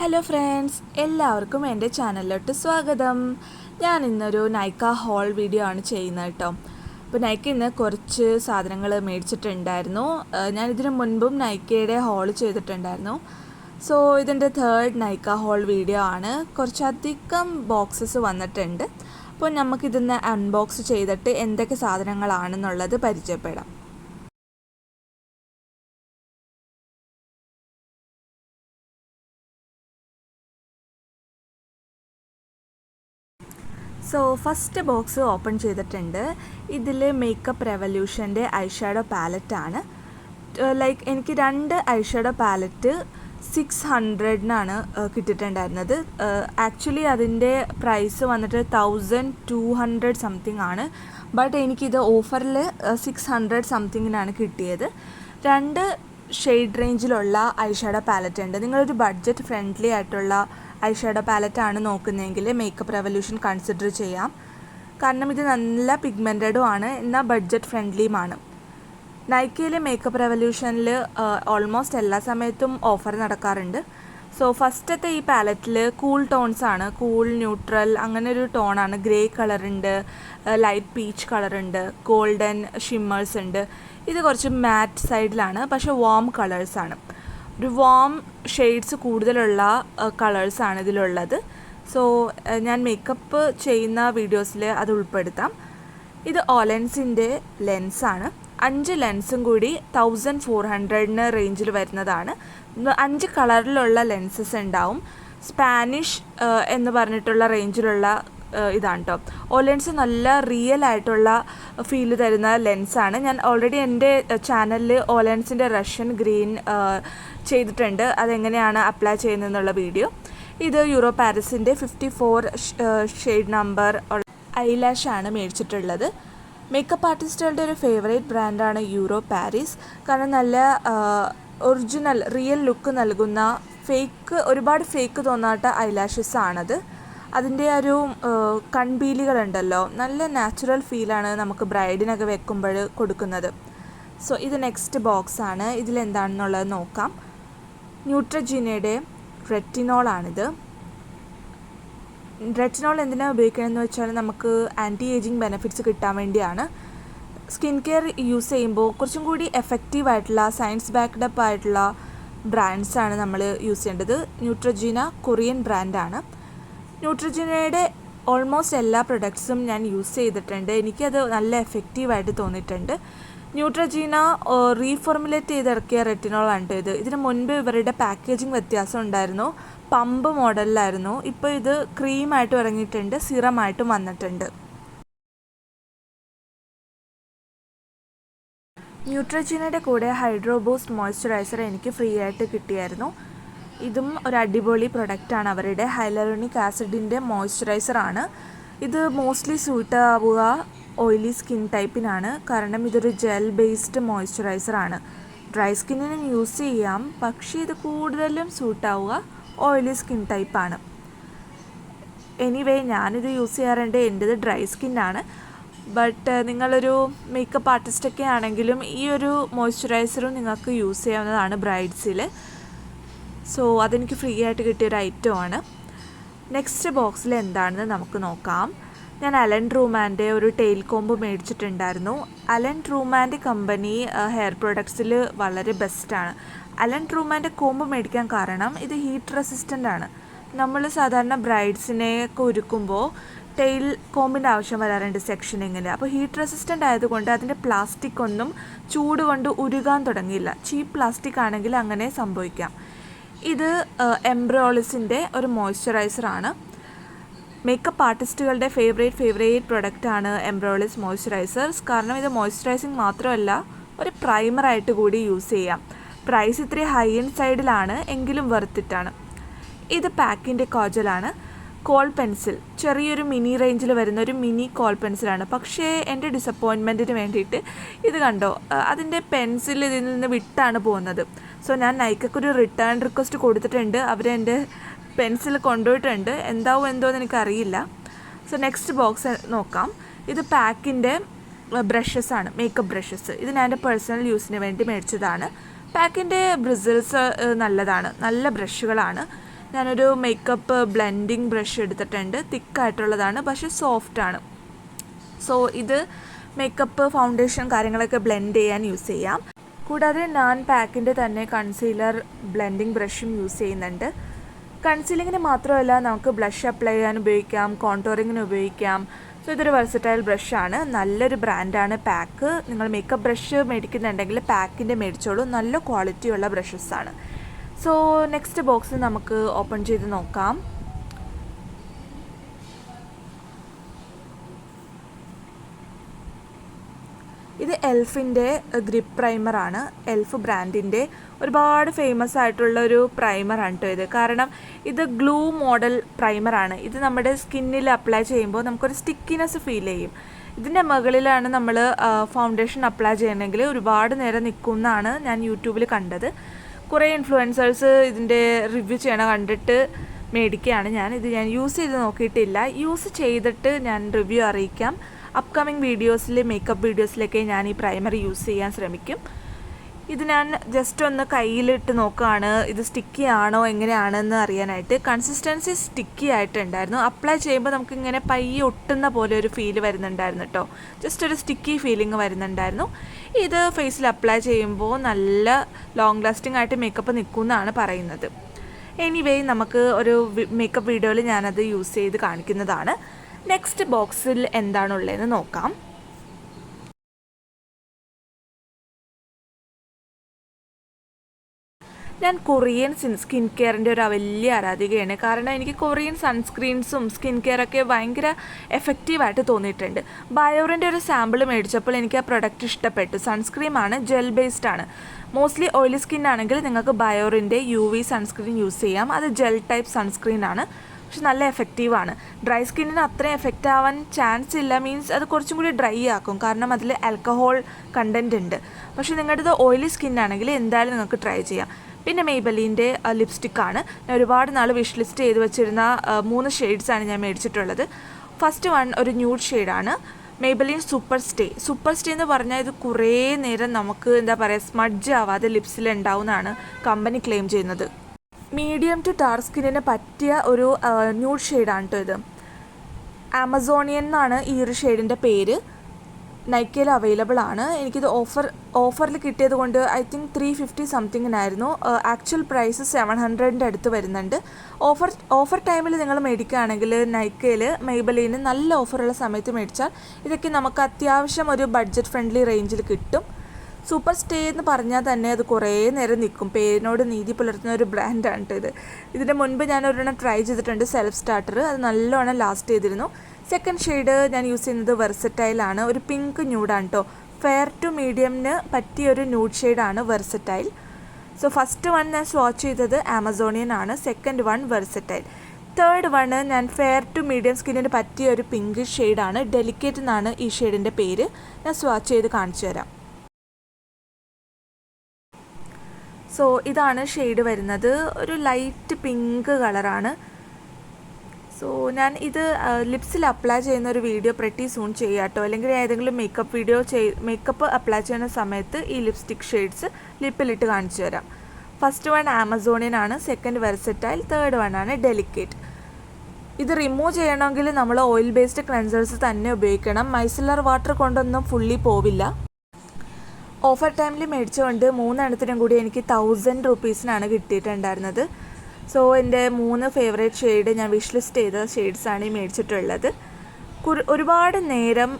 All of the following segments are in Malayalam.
ഹലോ ഫ്രണ്ട്സ് എല്ലാവർക്കും എന്റെ ചാനലിലോട്ട് സ്വാഗതം. ഞാൻ ഇന്നൊരു നൈക്ക ഹോൾ വീഡിയോ ആണ് ചെയ്യുന്നത് കേട്ടോ. അപ്പോൾ നൈക്ക ഇന്ന് കുറച്ച് സാധനങ്ങൾ മേടിച്ചിട്ടുണ്ടായിരുന്നു. ഞാൻ ഇതിനു മുൻപും നൈക്കയുടെ ഹോൾ ചെയ്തിട്ടുണ്ടായിരുന്നു. സോ ഇതിന്റെ തേർഡ് നൈക്ക ഹോൾ വീഡിയോ ആണ്. കുറച്ചധികം ബോക്സസ് വന്നിട്ടുണ്ട്. അപ്പോൾ നമുക്കിതൊന്ന് അൺബോക്സ് ചെയ്തിട്ട് എന്തൊക്കെ സാധനങ്ങളാണെന്നുള്ളത് പരിചയപ്പെടാം. സോ ഫസ്റ്റ് ബോക്സ് ഓപ്പൺ ചെയ്തിട്ടുണ്ട്. ഇതിൽ മേക്കപ്പ് റെവല്യൂഷന്റെ ഐഷാഡോ പാലറ്റാണ് ലൈക്ക് എനിക്ക് രണ്ട് ഐഷാഡോ പാലറ്റ് സിക്സ് ഹൺഡ്രഡിനാണ് കിട്ടിയിട്ടുണ്ടായിരുന്നത്. ആക്ച്വലി അതിന്റെ പ്രൈസ് വന്നിട്ട് തൗസൻഡ് ടു ഹൺഡ്രഡ് സംതിങ് ആണ്. ബട്ട് എനിക്കിത് ഓഫറിൽ സിക്സ് ഹൺഡ്രഡ് സംതിങ്ങിനാണ് കിട്ടിയത്. രണ്ട് ഷെയ്ഡ് റേഞ്ചിലുള്ള ഐഷാഡോ പാലറ്റ് ഉണ്ട്. നിങ്ങളൊരു ബഡ്ജറ്റ് ഫ്രണ്ട്ലി ആയിട്ടുള്ള ഐഷാഡോ പാലറ്റ് ആണ് നോക്കുന്നതെങ്കിൽ മേക്കപ്പ് റെവല്യൂഷൻ കൺസിഡർ ചെയ്യാം. കാരണം ഇത് നല്ല പിഗ്മെന്റഡും ആണ് എന്നാൽ ബഡ്ജറ്റ് ഫ്രണ്ട്ലിയുമാണ് നൈക്കയിലെ മേക്കപ്പ് റെവല്യൂഷനിൽ ഓൾമോസ്റ്റ് എല്ലാ സമയത്തും ഓഫർ നടക്കാറുണ്ട്. സോ ഫസ്റ്റത്തെ ഈ പാലറ്റിൽ കൂൾ ടോൺസ് ആണ്. കൂൾ ന്യൂട്രൽ അങ്ങനെ ഒരു ടോണാണ് ഗ്രേ കളറുണ്ട് ലൈറ്റ് പീച്ച് കളറുണ്ട് ഗോൾഡൻ ഷിമ്മേഴ്സ് ഉണ്ട് ഇത് കുറച്ച് മാറ്റ് സൈഡിലാണ് പക്ഷേ വാം കളേഴ്സാണ് ഒരു വാം ഷെയ്ഡ്സ് കൂടുതലുള്ള കളേഴ്സാണ് ഇതിലുള്ളത്. സോ ഞാൻ മേക്കപ്പ് ചെയ്യുന്ന വീഡിയോസിൽ അത് ഉൾപ്പെടുത്താം. ഇത് ഓലൻസിന്റെ ലെൻസാണ് അഞ്ച് ലെൻസും കൂടി തൗസൻഡ് ഫോർ ഹൺഡ്രഡിന് റേഞ്ചിൽ വരുന്നതാണ്. അഞ്ച് കളറിലുള്ള ലെൻസസ് ഉണ്ടാവും. സ്പാനിഷ് എന്ന് പറഞ്ഞിട്ടുള്ള റേഞ്ചിലുള്ള ഇതാണ് കേട്ടോ ഓലൻസ് നല്ല റിയൽ ആയിട്ടുള്ള ഫീൽ തരുന്ന ലെൻസാണ് ഞാൻ ഓൾറെഡി എന്റെ ചാനലിൽ ഓലൻസിന്റെ റഷ്യൻ ഗ്രീൻ ചെയ്തിട്ടുണ്ട്. അതെങ്ങനെയാണ് അപ്ലൈ ചെയ്യുന്നതെന്നുള്ള വീഡിയോ ഇത് Euro പാരസിന്റെ fifty four shade number eye ലാഷാണ് മേടിച്ചിട്ടുള്ളത്. മേക്കപ്പ് ആർട്ടിസ്റ്റുകളുടെ ഒരു ഫേവറേറ്റ് ബ്രാൻഡാണ് യൂറോ പാരീസ് കാരണം നല്ല ഒറിജിനൽ റിയൽ ലുക്ക് നൽകുന്ന ഫേക്ക് ഒരുപാട് ഫേക്ക് തോന്നാത്ത ഐലാഷസ് ആണത്. അതിന്റെ ഒരു കൺപീലികളുണ്ടല്ലോ. നല്ല നാച്ചുറൽ ഫീലാണ് നമുക്ക് ബ്രൈഡിനൊക്കെ വെക്കുമ്പോൾ കൊടുക്കുന്നത്. സോ ഇത് നെക്സ്റ്റ് ബോക്സ് ആണ്. ഇതിലെന്താണെന്നുള്ളത് നോക്കാം. ന്യൂട്രജീനയുടെ റെറ്റിനോളാണിത്. റെറ്റിനോൾ എന്തിനാണ് ഉപയോഗിക്കണമെന്ന് വെച്ചാൽ നമുക്ക് ആന്റി ഏജിങ് ബെനിഫിറ്റ്സ് കിട്ടാൻ വേണ്ടിയാണ്. സ്കിൻ കെയർ യൂസ് ചെയ്യുമ്പോൾ കുറച്ചും കൂടി എഫക്റ്റീവ് ആയിട്ടുള്ള സയൻസ് ബാക്ക്ഡപ്പ് ആയിട്ടുള്ള ബ്രാൻഡ്സാണ് നമ്മൾ യൂസ് ചെയ്യേണ്ടത്. ന്യൂട്രജീന കൊറിയൻ ബ്രാൻഡാണ് ന്യൂട്രജീനയുടെ ഓൾമോസ്റ്റ് എല്ലാ പ്രൊഡക്ട്സും ഞാൻ യൂസ് ചെയ്തിട്ടുണ്ട്. എനിക്കത് നല്ല എഫക്റ്റീവായിട്ട് തോന്നിയിട്ടുണ്ട്. ന്യൂട്രജീന റീഫോർമുലേറ്റ് ചെയ്തിറക്കിയ റെറ്റിനോളാണ് ഇത്. ഇതിന് മുൻപ് ഇവരുടെ പാക്കേജിങ് വ്യത്യാസം ഉണ്ടായിരുന്നു. പമ്പ് മോഡലിലായിരുന്നു. ഇപ്പോൾ ഇത് ക്രീമായിട്ടും ഇറങ്ങിയിട്ടുണ്ട് സിറമായിട്ടും വന്നിട്ടുണ്ട്. ന്യൂട്രജീനയുടെ കൂടെ ഹൈഡ്രോബൂസ്റ്റ് മോയ്സ്ചറൈസർ എനിക്ക് ഫ്രീ ആയിട്ട് കിട്ടിയായിരുന്നു. ഇതും ഒരു അടിപൊളി പ്രൊഡക്റ്റാണ് അവരുടെ ഹൈലറോണിക് ആസിഡിന്റെ മോയ്സ്ചറൈസർ ആണ്. ഇത് മോസ്റ്റ്ലി സൂട്ട് ആവുക ഓയിലി സ്കിൻ ടൈപ്പിനാണ് കാരണം ഇതൊരു ജെൽ ബേസ്ഡ് മോയ്സ്ചറൈസർ ആണ്. ഡ്രൈ സ്കിന്നിനും യൂസ് ചെയ്യാം. പക്ഷേ ഇത് കൂടുതലും സൂട്ടാവുക ഓയിലി സ്കിൻ ടൈപ്പാണ് എനിവേ ഞാനിത് യൂസ് ചെയ്യാറുണ്ട്. എന്റേത് ഡ്രൈ സ്കിന്നാണ് ബട്ട് നിങ്ങളൊരു മേക്കപ്പ് ആർട്ടിസ്റ്റൊക്കെ ആണെങ്കിലും ഈ ഒരു മോയ്സ്ചറൈസറും നിങ്ങൾക്ക് യൂസ് ചെയ്യാവുന്നതാണ് ബ്രൈഡ്സിൽ സോ അതെനിക്ക് ഫ്രീ ആയിട്ട് കിട്ടിയൊരു ഐറ്റമാണ് നെക്സ്റ്റ് ബോക്സിൽ എന്താണെന്ന് നമുക്ക് നോക്കാം. ഞാൻ അലൻ ട്രൂമാന്റെ ഒരു ടെയിൽ കോമ്പ് മേടിച്ചിട്ടുണ്ടായിരുന്നു. അലൻ ട്രൂമാന്റെ കമ്പനി ഹെയർ പ്രൊഡക്ട്സിൽ വളരെ ബെസ്റ്റാണ്. അലൻ ട്രൂമാന്റെ കോമ്പ് മേടിക്കാൻ കാരണം ഇത് ഹീറ്റ് റെസിസ്റ്റന്റ് ആണ്. നമ്മൾ സാധാരണ ബ്രൈഡ്സിനെ ഒക്കെ ഒരുക്കുമ്പോൾ ടെയിൽ കോമ്പിന്റെ ആവശ്യം വരാറുണ്ട് സെക്ഷനിങ്ങിൽ അപ്പോൾ ഹീറ്റ് റെസിസ്റ്റന്റ് ആയതുകൊണ്ട് അതിന്റെ പ്ലാസ്റ്റിക് ഒന്നും ചൂട് കൊണ്ട് ഉരുകാൻ തുടങ്ങിയില്ല. ചീപ്പ് പ്ലാസ്റ്റിക് ആണെങ്കിൽ അങ്ങനെ സംഭവിക്കാം. ഇത് എംബ്രോളിസിന്റെ ഒരു മോയ്സ്ചറൈസറാണ്. മേക്കപ്പ് ആർട്ടിസ്റ്റുകളുടെ ഫേവറേറ്റ് ഫേവറേറ്റ് പ്രൊഡക്റ്റാണ് എംബ്രോളിസ് മോയ്സ്ചറൈസേഴ്സ് കാരണം ഇത് മോയ്സ്ചറൈസിങ് മാത്രമല്ല ഒരു പ്രൈമറായിട്ട് കൂടി യൂസ് ചെയ്യാം. പ്രൈസ് ഇത്തിരി ഹൈ എൻഡ് സൈഡിലാണ് എങ്കിലും വെർത്തിട്ടാണ് ഇത് പാക്കിന്റെ കോജലാണ് കോൾ പെൻസിൽ ചെറിയൊരു മിനി റേഞ്ചിൽ വരുന്ന ഒരു മിനി കോൾ പെൻസിലാണ് പക്ഷേ എന്റെ ഡിസപ്പോയിൻമെന്റിന് വേണ്ടിയിട്ട് ഇത് കണ്ടോ? അതിന്റെ പെൻസിൽ ഇതിൽ നിന്ന് വിട്ടാണ് പോകുന്നത്. സോ ഞാൻ നൈക്കൊരു റിട്ടേൺ റിക്വസ്റ്റ് കൊടുത്തിട്ടുണ്ട്. അവരെന്റെ പെൻസിൽ കൊണ്ടുപോയിട്ടുണ്ട്. എന്താവും എന്തോ എന്ന് എനിക്കറിയില്ല. സോ നെക്സ്റ്റ് ബോക്സ് നോക്കാം. ഇത് പാക്കിന്റെ ബ്രഷസ് ആണ്. മേക്കപ്പ് ബ്രഷസ് ഇത് ഞാൻ എന്റെ പേഴ്സണൽ യൂസിന് വേണ്ടി മേടിച്ചതാണ്. പാക്കിന്റെ ബ്രിസിൽസ് നല്ലതാണ്. നല്ല ബ്രഷുകളാണ്. ഞാനൊരു മേക്കപ്പ് ബ്ലെൻഡിങ് ബ്രഷ് എടുത്തിട്ടുണ്ട്. തിക്കായിട്ടുള്ളതാണ് പക്ഷേ സോഫ്റ്റ് ആണ്. സോ ഇത് മേക്കപ്പ് ഫൗണ്ടേഷൻ കാര്യങ്ങളൊക്കെ ബ്ലെൻഡ് ചെയ്യാൻ യൂസ് ചെയ്യാം. കൂടാതെ ഞാൻ പാക്കിന്റെ തന്നെ കൺസീലർ ബ്ലെൻഡിങ് ബ്രഷും യൂസ് ചെയ്യുന്നുണ്ട്. കൺസീലിങ്ങിന് മാത്രമല്ല നമുക്ക് ബ്ലഷ് അപ്ലൈ ചെയ്യാൻ ഉപയോഗിക്കാം കോൺടോറിങ്ങിന് ഉപയോഗിക്കാം. സോ ഇതൊരു വെർസറ്റൈൽ ബ്രഷാണ് നല്ലൊരു ബ്രാൻഡാണ് പാക്ക്. നിങ്ങൾ മേക്കപ്പ് ബ്രഷ് മേടിക്കുന്നുണ്ടെങ്കിൽ പാക്കിന്റെ മേടിച്ചോളൂ. നല്ല ക്വാളിറ്റിയുള്ള ആണ്. സോ നെക്സ്റ്റ് ബോക്സ് നമുക്ക് ഓപ്പൺ ചെയ്ത് നോക്കാം ഇത് എൽഫിന്റെ ഗ്രിപ്പ് പ്രൈമറാണ് എൽഫ് ബ്രാൻഡിന്റെ ഒരുപാട് ഫേമസ് ആയിട്ടുള്ള ഒരു പ്രൈമറാണ് കേട്ടോ ഇത്. കാരണം ഇത് ഗ്ലൂ മോഡൽ പ്രൈമറാണ് ഇത് നമ്മുടെ സ്കിന്നിൽ അപ്ലൈ ചെയ്യുമ്പോൾ നമുക്കൊരു സ്റ്റിക്കിനെസ് ഫീൽ ചെയ്യും. ഇതിന്റെ മുകളിലാണ് നമ്മൾ ഫൗണ്ടേഷൻ അപ്ലൈ ചെയ്യണമെങ്കിൽ ഒരുപാട് നേരം നിൽക്കുന്നതാണ് ഞാൻ യൂട്യൂബിൽ കണ്ടത്. കുറേ ഇൻഫ്ലുവൻസേഴ്സ് ഇതിന്റെ റിവ്യൂ ചെയ്യണ കണ്ടിട്ട് മേടിക്കുകയാണ് ഞാൻ. ഇത് ഞാൻ യൂസ് ചെയ്ത് നോക്കിയിട്ടില്ല. യൂസ് ചെയ്തിട്ട് ഞാൻ റിവ്യൂ അറിയിക്കാം. അപ്കമിങ് വീഡിയോസിൽ മേക്കപ്പ് വീഡിയോസിലൊക്കെ ഞാൻ ഈ പ്രൈമർ യൂസ് ചെയ്യാൻ ശ്രമിക്കും. ഇത് ഞാൻ ജസ്റ്റ് ഒന്ന് കയ്യിലിട്ട് നോക്കുകയാണ് ഇത് സ്റ്റിക്കി ആണോ എങ്ങനെയാണെന്ന് അറിയാനായിട്ട്. കൺസിസ്റ്റൻസി സ്റ്റിക്കി ആയിട്ടുണ്ടായിരുന്നു. അപ്ലൈ ചെയ്യുമ്പോൾ നമുക്ക് ഇങ്ങനെ പയ്യെ ഒട്ടുന്ന പോലെ ഒരു ഫീൽ വരുന്നുണ്ടായിരുന്നു കേട്ടോ ജസ്റ്റ് ഒരു സ്റ്റിക്കി ഫീലിംഗ് വരുന്നുണ്ടായിരുന്നു. ഇത് ഫേസിൽ അപ്ലൈ ചെയ്യുമ്പോൾ നല്ല ലോങ് ലാസ്റ്റിംഗ് ആയിട്ട് മേക്കപ്പ് നിൽക്കുമെന്നാണ് പറയുന്നത്. എനിവേ നമുക്ക് ഒരു മേക്കപ്പ് വീഡിയോയിൽ ഞാനത് യൂസ് ചെയ്ത് കാണിക്കുന്നതാണ്. നെക്സ്റ്റ് ബോക്സിൽ എന്താണുള്ളതെന്ന് നോക്കാം. ഞാൻ കൊറിയൻ സ്കിൻ കെയറിന്റെ ഒരു വലിയ ആരാധികയാണ്. കാരണം എനിക്ക് കൊറിയൻ സൺസ്ക്രീൻസും സ്കിൻ കെയറൊക്കെ ഭയങ്കര എഫക്റ്റീവായിട്ട് തോന്നിയിട്ടുണ്ട്. ബയോറിന്റെ ഒരു സാമ്പിൾ മേടിച്ചപ്പോൾ എനിക്ക് ആ പ്രൊഡക്റ്റ് ഇഷ്ടപ്പെട്ടു. സൺസ്ക്രീമാണ് ജെൽ ബേസ്ഡ് ആണ്. മോസ്റ്റ്ലി ഓയിലി സ്കിൻ ആണെങ്കിൽ നിങ്ങൾക്ക് ബയോറിന്റെ യു വി സൺസ്ക്രീൻ യൂസ് ചെയ്യാം. അത് ജെൽ ടൈപ്പ് സൺസ്ക്രീൻ ആണ്. പക്ഷെ നല്ല എഫക്റ്റീവാണ് ഡ്രൈ സ്കിന്നിന് അത്രയും എഫക്റ്റ് ആവാൻ ചാൻസ് ഇല്ല. മീൻസ് അത് കുറച്ചും കൂടി ഡ്രൈ ആക്കും. കാരണം അതിൽ ആൽക്കഹോൾ കണ്ടന്റ് ഉണ്ട്. പക്ഷേ നിങ്ങളുടെ ഓയിലി സ്കിൻ ആണെങ്കിൽ എന്തായാലും നിങ്ങൾക്ക് ട്രൈ ചെയ്യാം. പിന്നെ മെയ്ബലീന്റെ ലിപ്സ്റ്റിക്കാണ് ഞാൻ ഒരുപാട് നാൾ വിഷ് ലിസ്റ്റ് ചെയ്ത് വെച്ചിരുന്ന മൂന്ന് ഷെയ്ഡ്സാണ് ഞാൻ മേടിച്ചിട്ടുള്ളത്. ഫസ്റ്റ് വൺ ഒരു ന്യൂഡ് ഷെയ്ഡാണ് Maybelline super stay super stay എന്ന് പറഞ്ഞാൽ ഇത് കുറേ നേരം നമുക്ക് എന്താ പറയുക സ്മഡ്ജ് ആവാതെ ലിപ്സിൽ ഉണ്ടാവുന്നതാണ് കമ്പനി ക്ലെയിം ചെയ്യുന്നത്. മീഡിയം ടു ഡാർക്ക് സ്കിന്നിന് പറ്റിയ ഒരു ന്യൂഡ് ഷെയ്ഡാണ് കേട്ടോ ഇത്. ആമസോണിയൻ എന്നാണ് ഈ ഒരു ഷെയ്ഡിന്റെ പേര്. നൈക്കയിൽ അവൈലബിൾ ആണ്. എനിക്കിത് ഓഫർ ഓഫറിൽ കിട്ടിയത് കൊണ്ട് ഐ തിങ്ക് ത്രീ ഫിഫ്റ്റി സംതിങ്ങിനായിരുന്നു ആക്ച്വൽ പ്രൈസ് സെവൻ ഹൺഡ്രഡിന്റെ അടുത്ത് വരുന്നുണ്ട്. ഓഫർ ഓഫർ ടൈമിൽ നിങ്ങൾ മേടിക്കുകയാണെങ്കിൽ നൈക്കയിൽ മെയ്ബലീന് നല്ല ഓഫറുള്ള സമയത്ത് മേടിച്ചാൽ ഇതൊക്കെ നമുക്ക് അത്യാവശ്യം ഒരു ബഡ്ജറ്റ് ഫ്രണ്ട്ലി റേഞ്ചിൽ കിട്ടും. സൂപ്പർ സ്റ്റേ എന്ന് പറഞ്ഞാൽ തന്നെ അത് കുറേ നേരം നിൽക്കും. പേരിനോട് നീതി പുലർത്തുന്ന ഒരു ബ്രാൻഡാണ് ഇത് ഇതിന്റെ മുൻപ് ഞാൻ ഒരെണ്ണം ട്രൈ ചെയ്തിട്ടുണ്ട് സെൽഫ് സ്റ്റാർട്ടർ അത് നല്ലോണം ലാസ്റ്റ് ചെയ്തിരുന്നു. സെക്കൻഡ് ഷെയ്ഡ് ഞാൻ യൂസ് ചെയ്യുന്നത് വെർസറ്റൈലാണ് ഒരു പിങ്ക് ന്യൂഡാണ് കേട്ടോ ഫെയർ ടു മീഡിയമിന് പറ്റിയ ഒരു ന്യൂഡ് ഷെയ്ഡാണ് വെർസറ്റൈൽ സോ ഫസ്റ്റ് വൺ ഞാൻ സ്വാച്ച് ചെയ്തത് ആമസോണിയൻ ആണ്. Second one versatile third one ഞാൻ ഫെയർ ടു മീഡിയം സ്കിന്നിന് പറ്റിയ ഒരു പിങ്ക് ഷെയ്ഡാണ് ഡെലിക്കേറ്റ് എന്നാണ് ഈ ഷെയ്ഡിന്റെ പേര്. ഞാൻ സ്വാച്ച് ചെയ്ത് കാണിച്ചു തരാം. സോ ഇതാണ് ഷെയ്ഡ് വരുന്നത്. ഒരു ലൈറ്റ് പിങ്ക് കളറാണ് സോ ഞാൻ ഇത് ലിപ്സിൽ അപ്ലൈ ചെയ്യുന്ന ഒരു വീഡിയോ പ്രട്ടി സൂൺ ചെയ്യാം കേട്ടോ അല്ലെങ്കിൽ ഏതെങ്കിലും മേക്കപ്പ് വീഡിയോ ചെയ് മേക്കപ്പ് അപ്ലൈ ചെയ്യുന്ന സമയത്ത് ഈ ലിപ്സ്റ്റിക് ഷെയ്ഡ്സ് ലിപ്പിലിട്ട് കാണിച്ചു തരാം. ഫസ്റ്റ് വൺ ആമസോണിയൻ ആണ് സെക്കൻഡ് വെർസറ്റൈൽ തേർഡ് വൺ ആണ് ഡെലിക്കേറ്റ് ഇത് റിമൂവ് ചെയ്യണമെങ്കിൽ നമ്മൾ ഓയിൽ ബേസ്ഡ് ക്ലെൻസേഴ്സ് തന്നെ ഉപയോഗിക്കണം. മൈസിലർ വാട്ടർ കൊണ്ടൊന്നും ഫുള്ളി പോവില്ല. ഓഫർ ടൈമിൽ മേടിച്ചുകൊണ്ട് മൂന്നെണ്ണത്തിനും കൂടി എനിക്ക് തൗസൻഡ് റുപ്പീസിനാണ് കിട്ടിയിട്ടുണ്ടായിരുന്നത്. സോ എന്റെ മൂന്ന് ഫേവറേറ്റ് ഷെയ്ഡ് ഞാൻ വിഷ് ലിസ്റ്റ് ചെയ്ത ഷെയ്ഡ്സാണ് ഈ മേടിച്ചിട്ടുള്ളത്. ഒരുപാട് നേരം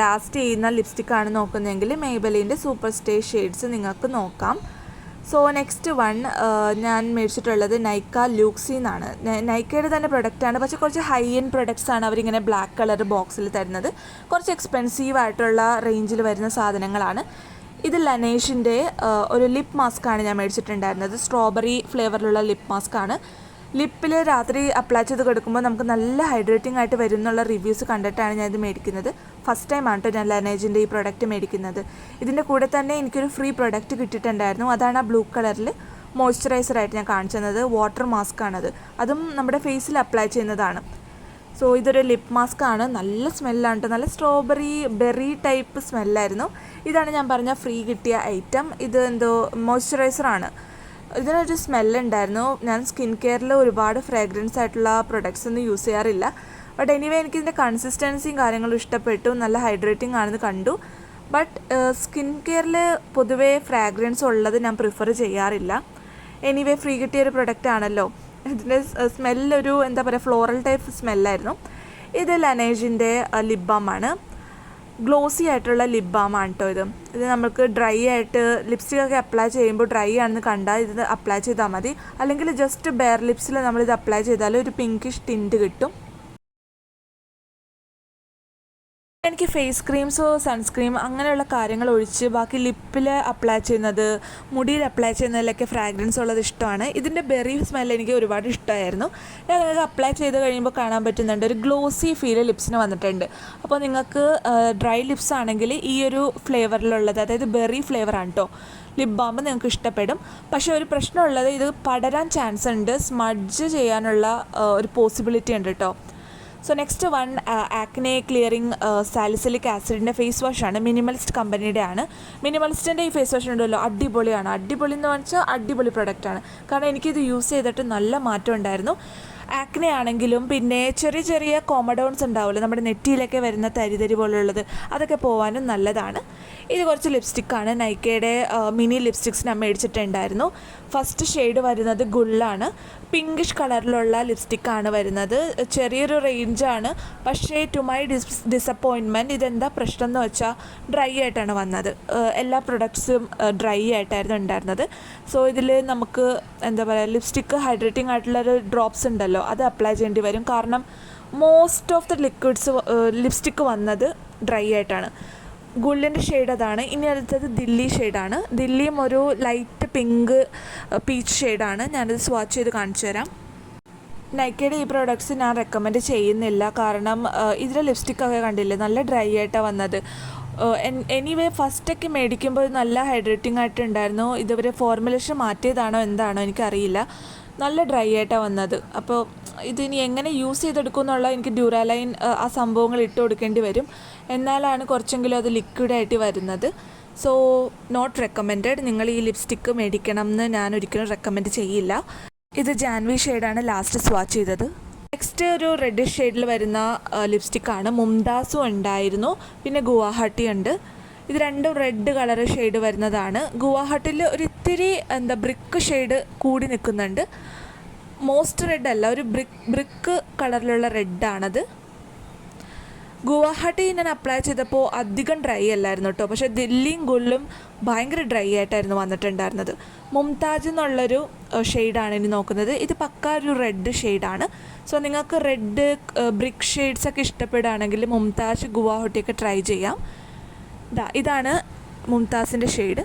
ലാസ്റ്റ് ചെയ്യുന്ന ലിപ്സ്റ്റിക്കാണ് നോക്കുന്നതെങ്കിൽ മേബലിന്റെ സൂപ്പർ സ്റ്റേ ഷെയ്ഡ്സ് നിങ്ങൾക്ക് നോക്കാം. സോ നെക്സ്റ്റ് വൺ ഞാൻ മേടിച്ചിട്ടുള്ളത് നൈക്ക ലൂക്സി എന്നാണ്. നൈക്കയുടെ തന്നെ പ്രൊഡക്റ്റാണ് പക്ഷേ കുറച്ച് ഹൈ എൻഡ് പ്രൊഡക്ട്സ് ആണ് അവരിങ്ങനെ ബ്ലാക്ക് കളർ ബോക്സിൽ തരുന്നത്. കുറച്ച് എക്സ്പെൻസീവ് ആയിട്ടുള്ള റേഞ്ചിൽ വരുന്ന സാധനങ്ങളാണ്. ഇത് ലനേഷിന്റെ ഒരു ലിപ്പ് മാസ്കാണ് ഞാൻ മേടിച്ചിട്ടുണ്ടായിരുന്നത്. സ്ട്രോബെറി ഫ്ലേവറിലുള്ള ലിപ്പ് മാസ്കാണ് ലിപ്പിൽ രാത്രി അപ്ലൈ ചെയ്ത് കൊടുക്കുമ്പോൾ നമുക്ക് നല്ല ഹൈഡ്രേറ്റിംഗ് ആയിട്ട് വരും എന്നുള്ള റിവ്യൂസ് കണ്ടിട്ടാണ് ഞാൻ ഇത് മേടിക്കുന്നത്. ഫസ്റ്റ് ടൈം ആണ് കേട്ടോ ഞാൻ ലനേജിന്റെ ഈ പ്രൊഡക്റ്റ് മേടിക്കുന്നത്. ഇതിന്റെ കൂടെ തന്നെ എനിക്കൊരു ഫ്രീ പ്രൊഡക്റ്റ് കിട്ടിയിട്ടുണ്ടായിരുന്നു. അതാണ് ആ ബ്ലൂ കളറിൽ മോയ്സ്ചറൈസറായിട്ട് ഞാൻ കാണിച്ചത്. വാട്ടർ മാസ്ക് ആണത്. അതും നമ്മുടെ ഫേസിൽ അപ്ലൈ ചെയ്യുന്നതാണ്. സോ ഇതൊരു ലിപ്പ് മാസ്ക് ആണ്. നല്ല സ്മെല്ലാണ് നല്ല സ്ട്രോബെറി ബെറി ടൈപ്പ് സ്മെല്ലായിരുന്നു ഇതാണ് ഞാൻ പറഞ്ഞ ഫ്രീ കിട്ടിയ ഐറ്റം ഇത് എന്തോ മോയ്സ്ചറൈസറാണ് ഇതിനൊരു സ്മെല്ലുണ്ടായിരുന്നു ഞാൻ സ്കിൻ കെയറിൽ ഒരുപാട് ഫ്രാഗ്രൻസ് ആയിട്ടുള്ള പ്രൊഡക്ട്സ് ഒന്നും യൂസ് ചെയ്യാറില്ല. ബട്ട് എനിവേ എനിക്കിതിന്റെ കൺസിസ്റ്റൻസിയും കാര്യങ്ങളും ഇഷ്ടപ്പെട്ടു. നല്ല ഹൈഡ്രേറ്റിംഗ് ആണെന്ന് കണ്ടു. ബട്ട് സ്കിൻ കെയറിൽ പൊതുവേ ഫ്രാഗ്രൻസ് ഉള്ളത് ഞാൻ പ്രിഫർ ചെയ്യാറില്ല. എനിവേ ഫ്രീ കിട്ടിയ ഒരു പ്രൊഡക്റ്റ് ആണല്ലോ. ഇതിന്റെ സ്മെല്ലൊരു എന്താ പറയുക ഫ്ലോറൽ ടൈപ്പ് സ്മെല്ലായിരുന്നു. ഇത് ലനേജിന്റെ ലിപ് ബാമാണ് ഗ്ലോസി ആയിട്ടുള്ള ലിപ് ബാമാണ് കേട്ടോ ഇത്. ഇത് നമുക്ക് ഡ്രൈ ആയിട്ട് ലിപ്സ്റ്റിക് ഒക്കെ അപ്ലൈ ചെയ്യുമ്പോൾ ഡ്രൈ ആണെന്ന് കണ്ടാൽ ഇത് അപ്ലൈ ചെയ്താൽ മതി. അല്ലെങ്കിൽ ജസ്റ്റ് ബെയർ ലിപ്സിൽ നമ്മളിത് അപ്ലൈ ചെയ്താൽ ഒരു പിങ്കിഷ് ടിന്റ് കിട്ടും. എനിക്ക് ഫേസ് ക്രീംസോ സൺസ്ക്രീം അങ്ങനെയുള്ള കാര്യങ്ങൾ ഒഴിച്ച് ബാക്കി ലിപ്പിൽ അപ്ലൈ ചെയ്യുന്നത് മുടിയിൽ അപ്ലൈ ചെയ്യുന്നതിലൊക്കെ ഫ്രാഗ്രൻസ് ഉള്ളത് ഇഷ്ടമാണ്. ഇതിന്റെ ബെറി സ്മെൽ എനിക്ക് ഒരുപാട് ഇഷ്ടമായിരുന്നു ഞാൻ നിങ്ങൾക്ക് അപ്ലൈ ചെയ്ത് കഴിയുമ്പോൾ കാണാൻ പറ്റുന്നുണ്ട്. ഒരു ഗ്ലോസി ഫീൽ ലിപ്സിന് വന്നിട്ടുണ്ട്. അപ്പോൾ നിങ്ങൾക്ക് ഡ്രൈ ലിപ്സ് ആണെങ്കിൽ ഈ ഒരു ഫ്ലേവറിലുള്ളത് അതായത് ബെറി ഫ്ലേവറാണ് കേട്ടോ ലിപ് ബാം നിങ്ങൾക്ക് ഇഷ്ടപ്പെടും. പക്ഷേ ഒരു പ്രശ്നമുള്ളത് ഇത് പടരാൻ ചാൻസ് ഉണ്ട്. സ്മഡ്ജ് ചെയ്യാനുള്ള ഒരു പോസിബിലിറ്റി ഉണ്ട് കേട്ടോ so next one acne clearing salicylic ആസിഡിന്റെ face വാഷാണ് മിനിമലിസ്റ്റ് കമ്പനിയുടെ ആണ്. മിനിമലിസ്റ്റിന്റെ ഈ ഫേസ് വാഷ് ഉണ്ടല്ലോ അടിപൊളിയാണ്. അടിപൊളി എന്ന് വെച്ചാൽ അടിപൊളി പ്രൊഡക്റ്റാണ് കാരണം എനിക്കിത് യൂസ് ചെയ്തിട്ട് നല്ല മാറ്റം ഉണ്ടായിരുന്നു. ആക്നെ ആണെങ്കിലും പിന്നെ ചെറിയ ചെറിയ കോമഡൗൺസ് ഉണ്ടാവുമല്ലോ നമ്മുടെ നെറ്റിയിലൊക്കെ വരുന്ന തരിതരി പോലുള്ളത് അതൊക്കെ പോകാനും നല്ലതാണ്. ഇത് കുറച്ച് ലിപ്സ്റ്റിക്കാണ് നൈക്കയുടെ മിനി ലിപ്സ്റ്റിക്സ് ഞാൻ മേടിച്ചിട്ടുണ്ടായിരുന്നു. ഫസ്റ്റ് ഷെയ്ഡ് വരുന്നത് ഗുള്ളാണ്. പിങ്കിഷ് കളറിലുള്ള ലിപ്സ്റ്റിക്കാണ് വരുന്നത്. ചെറിയൊരു റേഞ്ചാണ് പക്ഷേ ടു മൈ ഡിസ് ഡിസപ്പോയിൻമെന്റ് ഇതെന്താ പ്രശ്നം എന്ന് വെച്ചാൽ ഡ്രൈ ആയിട്ടാണ് വന്നത്. എല്ലാ പ്രൊഡക്ട്സും ഡ്രൈ ആയിട്ടായിരുന്നു ഉണ്ടായിരുന്നത്. സോ ഇതിൽ നമുക്ക് എന്താ പറയുക ലിപ്സ്റ്റിക്ക് ഹൈഡ്രേറ്റിംഗ് ആയിട്ടുള്ളൊരു ഡ്രോപ്സ് ഉണ്ടല്ലോ അത് അപ്ലൈ ചെയ്യേണ്ടി വരും. കാരണം most of the liquids lipstick വന്നത് ഡ്രൈ ആയിട്ടാണ്. ഗുള്ളിന്റെ ഷെയ്ഡ് അതാണ്. ഇനി അടുത്തത് ദില്ലി ഷെയ്ഡാണ് ദില്ലിയും ഒരു ലൈറ്റ് പിങ്ക് പീച്ച് ഷെയ്ഡാണ് ഞാനത് സ്വാച്ച് ചെയ്ത് കാണിച്ചു തരാം നൈക്കയുടെ ഈ പ്രോഡക്റ്റ്സ് ഞാൻ റെക്കമെൻഡ് ചെയ്യുന്നില്ല. കാരണം ഇതിലെ ലിപ്സ്റ്റിക്കൊക്കെ കണ്ടില്ലേ? നല്ല ഡ്രൈ ആയിട്ടാണ് വന്നത്. എനിവേ ഫസ്റ്റൊക്കെ മേടിക്കുമ്പോൾ നല്ല ഹൈഡ്രേറ്റിംഗ് ആയിട്ടുണ്ടായിരുന്നു. ഇതുവരെ ഫോർമുലേഷൻ മാറ്റിയതാണോ എന്താണോ എനിക്കറിയില്ല. നല്ല ഡ്രൈ ആയിട്ടാണ് വന്നത്. അപ്പോൾ ഇതിനി എങ്ങനെ യൂസ് ചെയ്തെടുക്കും എന്നുള്ള എനിക്ക് ഡ്യൂറാലൈൻ ആ സംഭവങ്ങൾ ഇട്ട് കൊടുക്കേണ്ടി വരും. എന്നാലാണ് കുറച്ചെങ്കിലും അത് ലിക്വിഡായിട്ട് വരുന്നത്. സോ നോട്ട് റെക്കമെൻഡഡ് നിങ്ങൾ ഈ ലിപ്സ്റ്റിക്ക് മേടിക്കണം എന്ന് ഞാൻ ഒരിക്കലും റെക്കമെൻഡ് ചെയ്യില്ല. ഇത് ജാൻവി ഷെയ്ഡാണ് ലാസ്റ്റ് സ്വാച്ച് ചെയ്തത്. നെക്സ്റ്റ് ഒരു റെഡ് ഷെയ്ഡിൽ വരുന്ന ലിപ്സ്റ്റിക്കാണ് മുംതാസും ഉണ്ടായിരുന്നു. പിന്നെ ഗുവാഹട്ടി ഉണ്ട്. ഇത് രണ്ടും റെഡ് കളർ ഷെയ്ഡ് വരുന്നതാണ്. ഗുവാഹട്ടിയിൽ ഒരു ഇത്തിരി എന്താ ബ്രിക്ക് ഷെയ്ഡ് കൂടി നിൽക്കുന്നുണ്ട്. മോസ്റ്റ് റെഡ് അല്ല ഒരു ബ്രിക്ക് ബ്രിക്ക് കളറിലുള്ള റെഡാണത് ഗുവാഹട്ടി ഞാൻ അപ്ലൈ ചെയ്തപ്പോൾ അധികം ഡ്രൈ അല്ലായിരുന്നു കേട്ടോ പക്ഷേ ദില്ലിയും ഗുല്ലും ഭയങ്കര ഡ്രൈ ആയിട്ടായിരുന്നു വന്നിട്ടുണ്ടായിരുന്നത്. മുംതാജ് എന്നുള്ളൊരു ഷെയ്ഡാണ് ഇനി നോക്കുന്നത്. ഇത് പക്ക ഒരു റെഡ് ഷെയ്ഡാണ് സോ നിങ്ങൾക്ക് റെഡ് ബ്രിക്ക് ഷെയ്ഡ്സ് ഒക്കെ ഇഷ്ടപ്പെടുകയാണെങ്കിൽ മുംതാജ് ഗുവാഹട്ടിയൊക്കെ ട്രൈ ചെയ്യാം. ഇതാണ് മുംതാസിന്റെ ഷെയ്ഡ്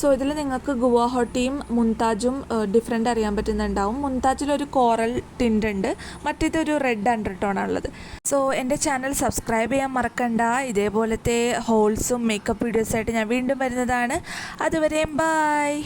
സോ ഇതിൽ നിങ്ങൾക്ക് ഗുവാഹട്ടിയും മുംതാജും ഡിഫറെന്റ് അറിയാൻ പറ്റുന്നുണ്ടാവും. മുൻതാജിലൊരു കോറൽ ടിന്റ് ഉണ്ട്. മറ്റേതൊരു റെഡ് അണ്ടർടോൺ ആണുള്ളത്. സോ എന്റെ ചാനൽ സബ്സ്ക്രൈബ് ചെയ്യാൻ മറക്കണ്ട. ഇതേപോലത്തെ ഹോൾസും മേക്കപ്പ് വീഡിയോസായിട്ട് ഞാൻ വീണ്ടും വരുന്നതാണ്. അതുവരെയും ബായ്